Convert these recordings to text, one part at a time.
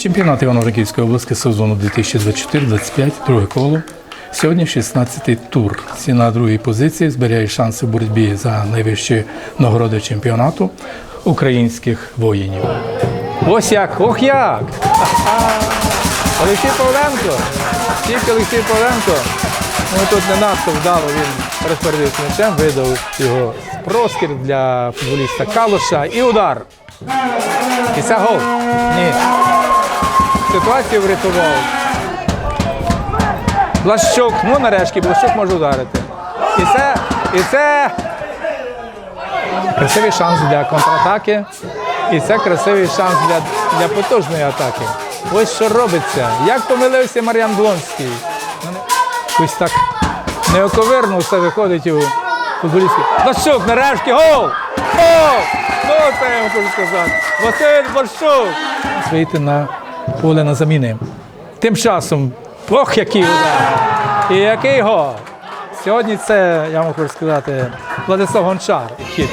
Чемпіонат Івано-Франківської області сезону 2024-25, друге коло. Сьогодні 16-й тур. Всі на другій позиції зберігають шанси в боротьбі за найвищі нагороди чемпіонату українських воїнів. Ось як, ох як! Олексій Павленко. Тільки Олексій Павленко. Ну тут не надто вдало він розпорядився м'ячем, видав його проскір для футболіста Калуша і удар. І це гол. Ні. Ситуацію врятував. Блащук, ну нарешті Блащук може ударити. І це, і це красивий шанс для контратаки. І це красивий шанс для, для потужної атаки. Ось що робиться. Як помилився Мар'ян Блонський. Ось так неоковирно все виходить у футболістів. Блащук, нарешті, гол! Гол! Ну, це я хочу сказати. Василь Блащук. Вийти на поле на заміни. Тим часом, ох, який удар! І який гол! Сьогодні це, я хочу сказати, Владислав Гончар. Хід.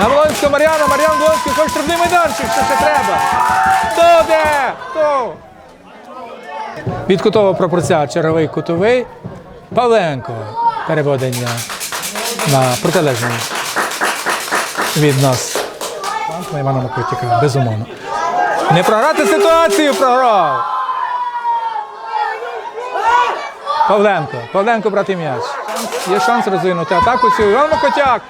На Волонського Мар'яна, Мар'ян Волонський, хоч штрафний майданчик, що ще треба. Хто де? Хто? Від кутового пропорція черговий кутовий. Павленко. Переведення на протилежний від нас. На Івана Макритіка, безумовно. Не програти ситуацію, програв. Павленко. Павленко брати м'яч. Є шанс розвинути атаку цю. Іван Макотяк.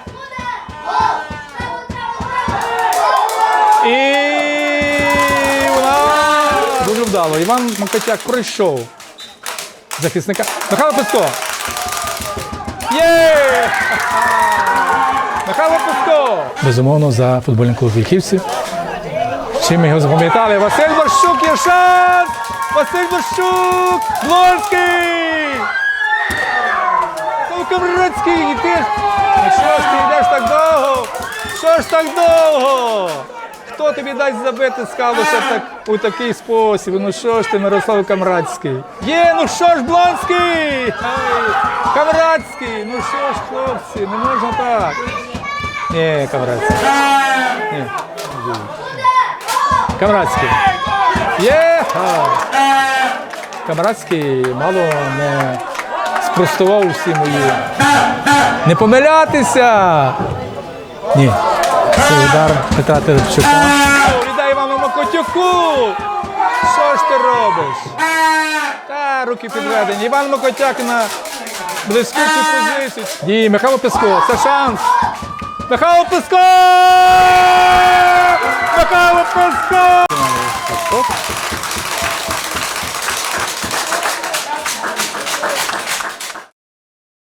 І вона дуже вдало. Іван Макотяк пройшов захисника. Михайло Песко. Є! Михайло Песко. Безумовно, за футбольний клуб Вільхівці. Чим його запам'ятали? Василь Борщук є шанс! Василь Борщук! Ти ж! Ну що ж ти йдеш так довго? Що ж так довго? Хто тобі дасть забити з калуша так, у такий спосіб? Ну що ж ти, Мирослав Камрадський? Є, ну що ж, Блонський! Камрадський! Ну що ж, хлопці, не можна так. Ні, Камрадський. Ні. Камрадський. Є! Камрадський мало не спростував усі мої. Не помилятися! Ні. Це удар Петра Терепчука. Віддай Івану Макотюку! Що ж ти робиш? Та, руки підведені. Іван Макотяк на блискучій позиції. Ні, Михайло Песко, це шанс. Михайло Песко! Михайло Песко!